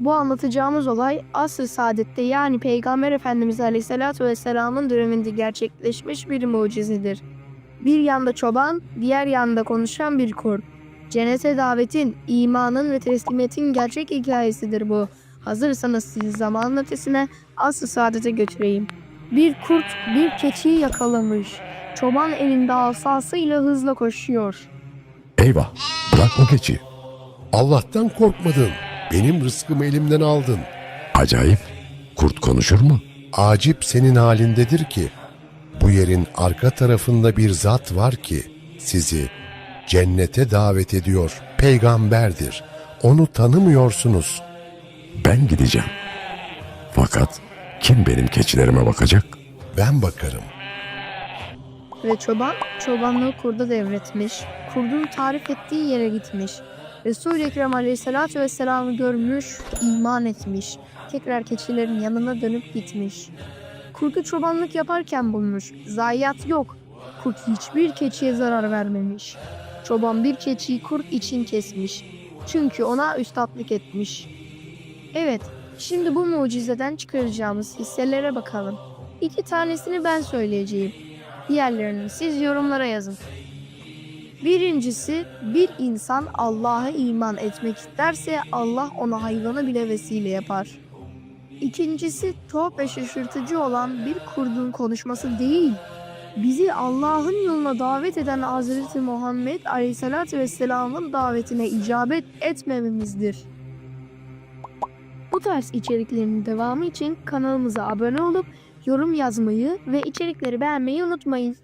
Bu anlatacağımız olay asr-ı saadette yani Peygamber Efendimiz Aleyhisselatü Vesselam'ın döneminde gerçekleşmiş bir mucizedir. Bir yanda çoban, diğer yanda konuşan bir kurt. Cennete davetin, imanın ve teslimiyetin gerçek hikayesidir bu. Hazırsanız sizi zamanın ötesine asr-ı saadete götüreyim. Bir kurt bir keçiyi yakalamış. Çoban elinde asasıyla hızla koşuyor. Eyvah bırak o keçi. Allah'tan korkmadın. Benim rızkımı elimden aldın. Acayip. Kurt konuşur mu? Acip senin halindedir ki. Bu yerin arka tarafında bir zat var ki sizi cennete davet ediyor. Peygamberdir. Onu tanımıyorsunuz. Ben gideceğim. Fakat kim benim keçilerime bakacak? Ben bakarım. Ve çoban çobanlığı kurda devretmiş. Kurdun tarif ettiği yere gitmiş. Resul-i Ekrem Aleyhisselatü Vesselam'ı görmüş, iman etmiş. Tekrar keçilerin yanına dönüp gitmiş. Kurdu çobanlık yaparken bulmuş. Zayiat yok. Kurt hiçbir keçiye zarar vermemiş. Çoban bir keçiyi kurt için kesmiş. Çünkü ona üstadlık etmiş. Evet, şimdi bu mucizeden çıkaracağımız hisselere bakalım. İki tanesini ben söyleyeceğim. Diğerlerini siz yorumlara yazın. Birincisi bir insan Allah'a iman etmek isterse Allah ona hayvanı bile vesile yapar. İkincisi tuhaf ve şaşırtıcı olan bir kurdun konuşması değil. Bizi Allah'ın yoluna davet eden Hazreti Muhammed Aleyhisselatü Vesselam'ın davetine icabet etmememizdir. Bu tarz içeriklerin devamı için kanalımıza abone olup yorum yazmayı ve içerikleri beğenmeyi unutmayın.